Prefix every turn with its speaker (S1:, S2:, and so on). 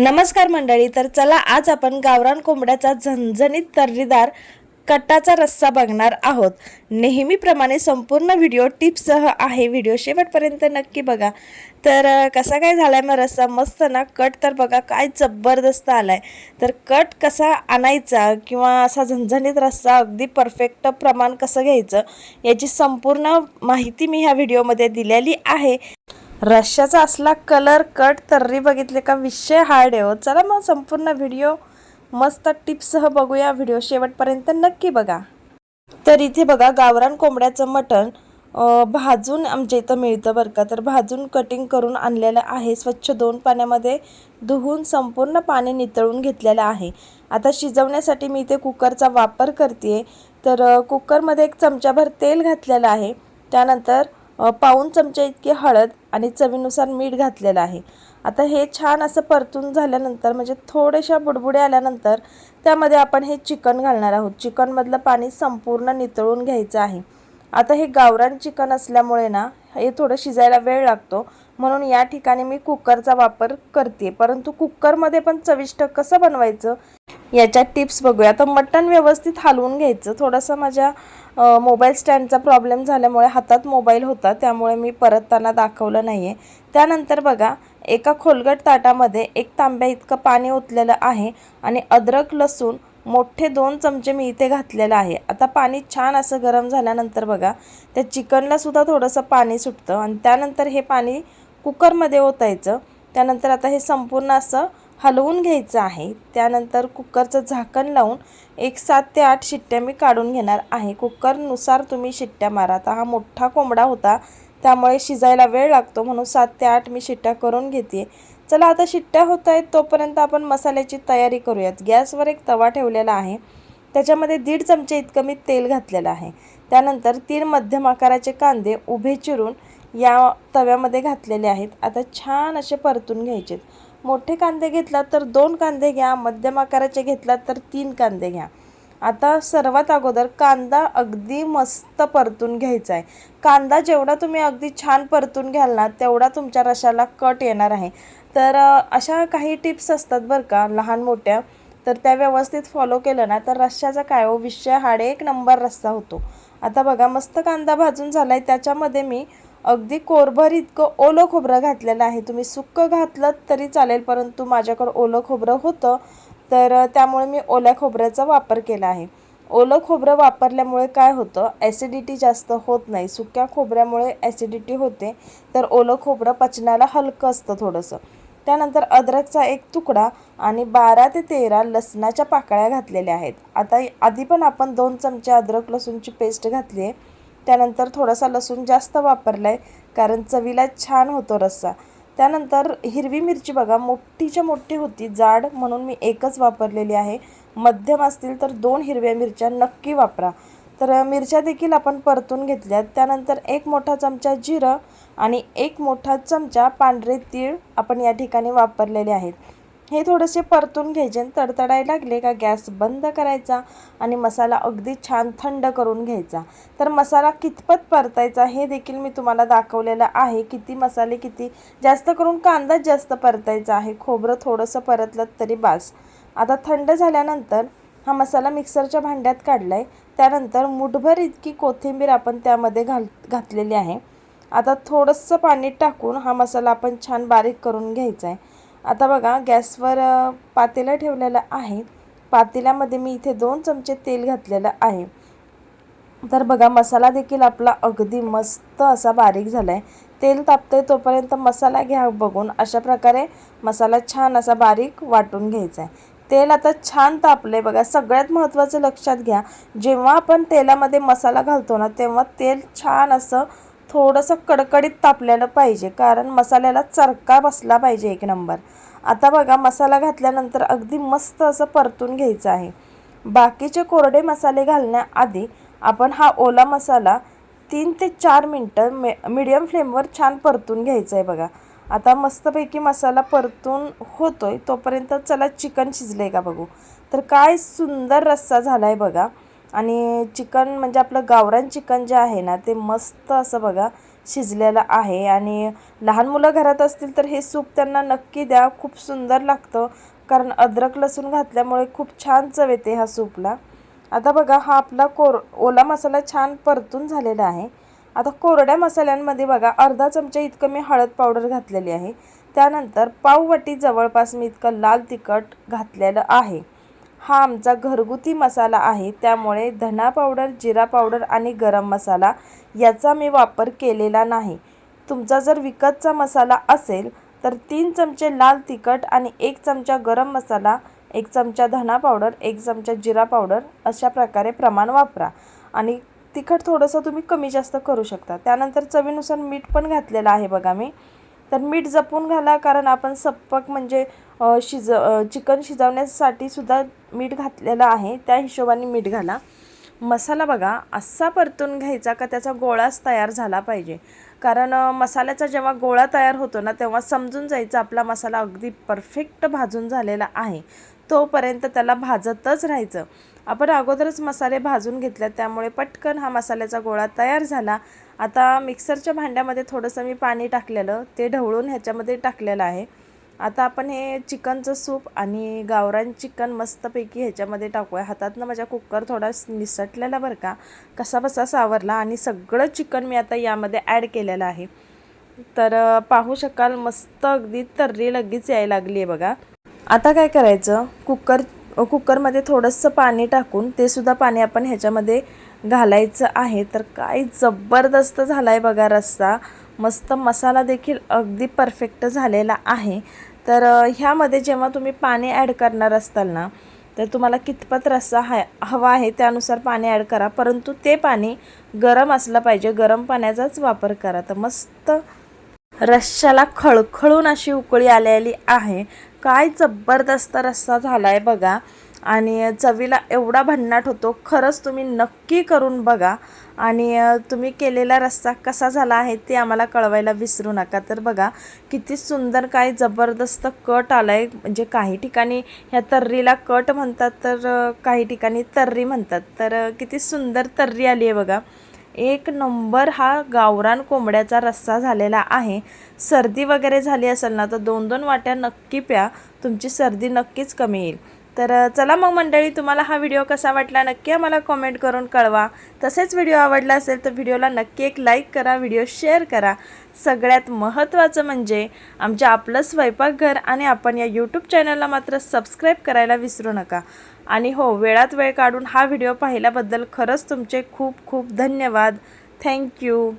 S1: नमस्कार मंडळी तर चला आज आपण गावरान कोंबड्याचा झणझणीत तर्रीदार कट्टाचा रस्सा बघणार आहोत. नेहमीप्रमाणे संपूर्ण व्हिडिओ टिप्ससह आहे. व्हिडिओ शेवटपर्यंत नक्की बघा. तर कसा काय झाला आहे मग रस्सा? मस्त ना? कट तर बघा काय जबरदस्त आला आहे तर कट कसा आणायचा किंवा असा झणझणीत रस्सा अगदी परफेक्ट प्रमाण कसं घ्यायचं याची संपूर्ण माहिती मी ह्या व्हिडिओमध्ये दिलेली आहे. रश्याचा असला कलर कट तर्री बघितले का विषय हार्ड आहे हो. चला मग संपूर्ण व्हिडिओ मस्त टिप्ससह बघूया. व्हिडिओ शेवटपर्यंत नक्की बघा. तर इथे बघा गावरान कोंबड्याचं मटण भाजून आमच्या इथं मिळतं बरं का. तर भाजून कटिंग करून आणलेलं आहे. स्वच्छ दोन पाण्यामध्ये धुवून संपूर्ण पाणी नितळून घेतलेलं आहे. आता शिजवण्यासाठी मी इथे कुकरचा वापर करते तर कुकरमध्ये एक चमचाभर तेल घातलेलं आहे. त्यानंतर अ, पाऊण चमचा इतकी हळद आणि चवीनुसार मीठ घातलेलं आहे. आता हे छान असं परतून झाल्यानंतर म्हणजे थोड्याशा बुडबुडे आल्यानंतर त्यामध्ये आपण हे चिकन घालणार आहोत. चिकनमधलं पाणी संपूर्ण नितळून घ्यायचं आहे. आता हे गावरान चिकन असल्यामुळे ना हे थोडं शिजायला वेळ लागतो. म्हणून या ठिकाणी मी कुकरचा वापर करते परंतु कुकरमध्ये पण चविष्ट कसं बनवायचं याच्या टिप्स बघूया. तर मटण व्यवस्थित हलवून घ्यायचं. थोडंसं माझ्या मोबाईल स्टँडचा प्रॉब्लेम झाल्यामुळे हातात मोबाईल होता. त्यामुळे मी परतताना दाखवलं नाही आहे त्यानंतर बघा एका खोलगट ताटामध्ये एक तांब्या इतकं पाणी ओतलेलं आहे आणि अद्रक लसूण मोठे दोन चमचे मी इथे घातलेलं आहे. आता पाणी छान असं गरम झाल्यानंतर बघा त्या चिकनला सुद्धा थोडंसं पाणी सुटतं. आणि त्यानंतर हे पाणी कुकरमध्ये ओतायचं. त्यानंतर आता हे संपूर्ण असं हलवून घ्यायचं आहे. त्यानंतर कुकरचं झाकण लावून एक सात ते आठ शिट्ट्या मी काढून घेणार आहे. कुकरनुसार तुम्ही शिट्ट्या मारा. आता हा मोठा कोंबडा होता. त्यामुळे शिजायला वेळ लागतो म्हणून सात ते आठ मी शिट्ट्या करून घेते. चला आता शिट्ट्या होत आहेत तोपर्यंत आपण मसाल्याची तयारी करूयात. गॅसवर एक तवा ठेवलेला आहे. त्याच्यामध्ये दीड चमचे इतकं मी तेल घातलेलं आहे. त्यानंतर तीन मध्यम आकाराचे कांदे उभे चिरून या तव्यामध्ये घातलेले आहेत. आता छान असे परतून घ्यायचे मोठे कांदे घेतलात तर दोन कांदे घ्या मध्यम आकाराचे घेतलात तर तीन कांदे घ्या. आता सर्वात अगोदर कांदा अगदी मस्त परतून घ्यायचा आहे. कांदा जेवढा तुम्ही अगदी छान परतून घ्याल ना तेवढा तुमच्या रशाला कट येणार आहे. तर अशा काही टिप्स असतात बरं का लहान मोठ्या. तर त्या व्यवस्थित फॉलो केलं ना तर रश्श्याचा काय हो विषय हाडे एक नंबर रस्सा होतो. आता बघा मस्त कांदा भाजून झाला आहे त्याच्यामध्ये मी अगदी कोरभर इतकं ओलं खोबरं घातलेलं आहे. तुम्ही सुक्कं घातलं तरी चालेल परंतु माझ्याकडं ओलं खोबरं होतं तर त्यामुळे मी ओल्या खोबऱ्याचा वापर केला आहे. ओलं खोबरं वापरल्यामुळे काय होतं? ॲसिडिटी जास्त होत नाही. सुक्या खोबऱ्यामुळे ॲसिडिटी होते तर ओलं खोबरं पचनाला हलकं असतं थोडंसं. त्यानंतर अद्रकचा एक तुकडा आणि बारा ते तेरा लसणाच्या पाकळ्या घातलेल्या आहेत. आता आधी पण आपण दोन चमचे अद्रक लसूणची पेस्ट घातली आहे. त्यानंतर थोडासा लसूण जास्त वापरला आहे कारण चवीला छान होतो रस्सा. त्यानंतर हिरवी मिरची बघा मोठीच्या मोठी होती जाड म्हणून मी एकच वापरलेली आहे. मध्यम असतील तर दोन हिरव्या मिरच्या नक्की वापरा. तर मिरच्या देखील आपण परतून घेतल्यात. त्यानंतर एक मोठा चमचा जिरं आणि एक मोठा चमचा पांढरे तीळ आपण या ठिकाणी वापरलेले आहेत. हे थोडेसे परतून घ्यायचे आणि तडतडायला लागले का गॅस बंद करायचा आणि मसाला अगदी छान थंड करून घ्यायचा. तर मसाला कितपत परतायचा हे देखील मी तुम्हाला दाखवलेलं आहे. किती मसाले किती जास्त करून कांदाच जास्त परतायचा आहे. खोबरं थोडंसं परतलं तरी बास. आता थंड झाल्यानंतर हा मसाला मिक्सरच्या भांड्यात काढला आहे त्यानंतर मुठभर इतकी कोथिंबीर आपण त्यामध्ये घाल घातलेली आहे. आता थोडंसं पाणी टाकून हा मसाला आपण छान बारीक करून घ्यायचा आहे आता बघा गॅसवर पातेलं ठेवलेलं आहे. पातेल्यामध्ये मी इथे दोन चमचे तेल घातलेलं आहे. तर बघा मसाला देखील आपला अगदी मस्त असा बारीक झाला आहे तेल तापतंय तोपर्यंत मसाला घ्या बघून. अशा प्रकारे मसाला छान असा बारीक वाटून घ्यायचा आहे तेल आता छान तापलंय बघा. सगळ्यात महत्त्वाचं लक्षात घ्या. जेव्हा आपण तेलामध्ये मसाला घालतो ना तेव्हा तेल छान असं थोडंसं कडकडीत तापलेलं पाहिजे कारण मसाल्याला चरका बसला पाहिजे एक नंबर. आता बघा मसाला घातल्यानंतर अगदी मस्त असं परतून घ्यायचं आहे. बाकीचे कोरडे मसाले घालण्याआधी आपण हा ओला मसाला तीन ते चार मिनटं मे मिडियम फ्लेमवर छान परतून घ्यायचं आहे बघा. आता मस्तपैकी मसाला परतून होतोय तोपर्यंत चला चिकन शिजलं आहे का बघू. तर काय सुंदर रस्सा झाला आहे बघा. आणि चिकन म्हणजे आपलं गावरान चिकन जे आहे ना ते मस्त असं बघा शिजलेलं आहे. आणि लहान मुलं घरात असतील तर हे सूप त्यांना नक्की द्या. खूप सुंदर लागतं. कारण अद्रक लसूण घातल्यामुळे खूप छान चव येते ह्या सूपला. आता बघा हा आपला कोर ओला मसाला छान परतून झालेला आहे. आता कोरड्या मसाल्यांमध्ये बघा अर्धा चमचा इतकं मी हळद पावडर घातलेली आहे. त्यानंतर पाववाटी जवळपास मी इतकं लाल तिखट घातलेलं आहे. हा आमचा घरगुती मसाला आहे. त्यामुळे धना पावडर जिरा पावडर आणि गरम मसाला याचा मी वापर केलेला नाही. तुमचा जर विकतचा मसाला असेल तर तीन चमचे लाल तिखट आणि एक चमचा गरम मसाला एक चमचा धना पावडर एक चमचा जिरा पावडर अशा प्रकारे प्रमाण वापरा. आणि तिखट थोडंसं तुम्ही कमी जास्त करू शकता. त्यानंतर चवीनुसार मीठ पण घातलेलं आहे बघा मी. तर मीठ जपून घाला कारण आपण सप्पक म्हणजे शिज चिकन शिजवण्यासाठी सुद्धा मीठ घातलेलं आहे. त्या हिशोबाने मीठ घाला. मसाला बघा असा परतून घ्यायचा का त्याचा गोळाच तयार झाला पाहिजे. कारण मसाल्याचा जेव्हा गोळा तयार होतो ना तेव्हा समजून जायचं आपला मसाला अगदी परफेक्ट भाजून झालेला आहे. तोपर्यंत त्याला भाजतच राहायचं. आपण अगोदरच मसाले भाजून घेतले त्यामुळे पटकन हा मसाल्याचा गोळा तयार झाला. आता मिक्सरच्या भांड्यामध्ये थोडंसं मी पाणी टाकलेलं. ते ढवळून ह्याच्यामध्ये टाकलेलं आहे. आता आपण हे चिकनचं सूप आणि गावरान चिकन मस्तपैकी ह्याच्यामध्ये टाकूया. हातातनं माझ्या कुकर थोडा निसटलेला बरं का. कसा बसा सावरला आणि सगळं चिकन मी आता यामध्ये ॲड केलेलं आहे. तर पाहू शकाल मस्त अगदी तर्री लगेच यायला लागली आहे बघा. आता काय करायचं? कुकर कुकरमध्ये थोडंसं पाणी टाकून ते सुद्धा पाणी आपण ह्याच्यामध्ये घालायचं आहे. तर काय जबरदस्त झाला आहे बघा रस्सा. मस्त मसाला देखील अगदी परफेक्ट झालेला आहे. तर ह्यामध्ये जेव्हा तुम्ही पाणी ॲड करणार असताल ना तर तुम्हाला कितपत रस्सा हा हवा आहे त्यानुसार पाणी ॲड करा. परंतु ते पाणी गरम असलं पाहिजे. गरम पाण्याचाच वापर करा. तर मस्त रश्श्याला खळखळून अशी उकळी आलेली आहे. काय जबरदस्त रस्सा झाला आहे बघा. आणि चवीला एवढा भन्नाट होतो. खरंच तुम्ही नक्की करून बघा. आणि तुम्ही केलेला रस्सा कसा झाला आहे ते आम्हाला कळवायला विसरू नका. तर बघा किती सुंदर काय जबरदस्त कट आला आहे म्हणजे काही ठिकाणी ह्या तर्रीला कट म्हणतात तर काही ठिकाणी तर्री म्हणतात. तर किती सुंदर तर्री आली आहे बघा. एक नंबर हा गावरान कोंबड्याचा रस्सा झालेला आहे. सर्दी वगैरे झाली असेल ना तर दोन दोन वाट्या नक्की प्या. तुमची सर्दी नक्कीच कमी येईल. तर चला मग मंडळी तुम्हाला हा व्हिडिओ कसा वाटला नक्की आम्हाला कॉमेंट करून कळवा. तसेच व्हिडिओ आवडला असेल तर व्हिडिओला नक्की एक लाईक करा व्हिडिओ शेअर करा. सगळ्यात महत्त्वाचं म्हणजे आमच्या आपलं स्वयंपाकघर आणि आपण या यूट्यूब चॅनलला मात्र सबस्क्राईब करायला विसरू नका. आणि हो वेळात वेळ काढून हा व्हिडिओ पाहिल्याबद्दल खरंच तुमचे खूप खूप धन्यवाद. थँक्यू